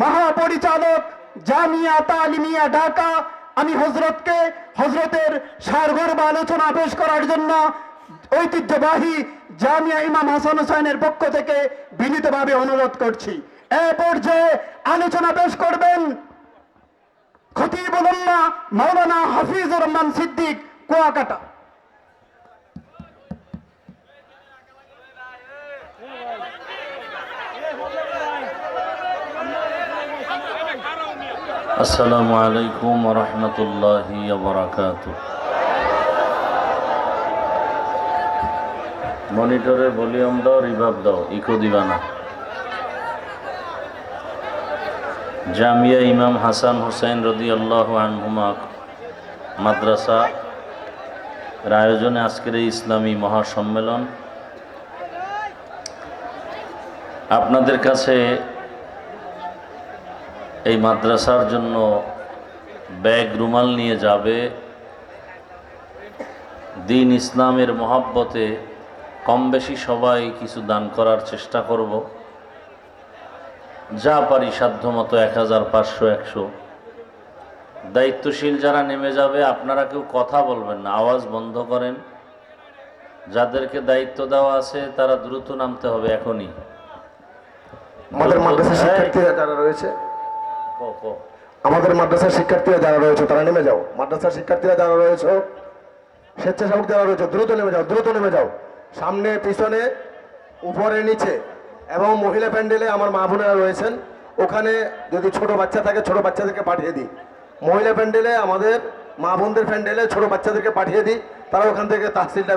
মহাপরিচালক জামিয়া তালিমিয়া ঢাকা। আমি হজরতকে হজরতের সারগর্ব আলোচনা পেশ করার জন্য ঐতিহ্যবাহী জামিয়া ইমাম হাসান হোসেনের পক্ষ থেকে বিনীতভাবে অনুরোধ করছি। এ পর্যায়ে আলোচনা পেশ করবেন খতিবুল্লাহ মাওলানা হাফিজুর রহমান সিদ্দিক, কুয়াকাটা। আসসালামু আলাইকুম রহমতুল্লাহি মনিটরের ভলিউম দাও, রিভাব দাও, ইকো দিবা না জামিয়া ইমাম হাসান হোসেন রদি আল্লাহ আনহুমা মাদ্রাসা আয়োজনে আজকের এই ইসলামী মহাসম্মেলন। আপনাদের কাছে এই মাদ্রাসার জন্য ব্যাগ রুমাল নিয়ে যাবে। দিন ইসলামের মহাব্বতে কম বেশি সবাই কিছু দান করার চেষ্টা করব। যা পারি সাধ্যমতো এক হাজার পাঁচশো একশো। দায়িত্বশীল যারা নেমে যাবে আপনারা কেউ কথা বলবেন না আওয়াজ বন্ধ করেন। যাদেরকে দায়িত্ব দেওয়া আছে তারা দ্রুত নামতে হবে এখনই। আমাদের মাদ্রাসার এই, শিক্ষার্থীরা যারা রয়েছে। আমাদের মাদ্রাসার শিক্ষার্থীরা যারা রয়েছে, তারা নেমে যাও। মাদ্রাসার শিক্ষার্থীরা যারা রয়েছে, স্বেচ্ছাসেবক যারা রয়েছে, দ্রুত নেমে যাও, দ্রুত নেমে যাও। সামনে, পিছনে, উপরে, নিচে এবং মহিলা প্যান্ডেলে আমার মা বোনেরা রয়েছেন। ওখানে যদি ছোট বাচ্চা থাকে, ছোট বাচ্চাদেরকে পাঠিয়ে দিই। মহিলা প্যান্ডেলে আমাদের মা বোনদের প্যান্ডেলে ছোট বাচ্চাদেরকে পাঠিয়ে দিই। তারা ওখান থেকে তাহসিলটা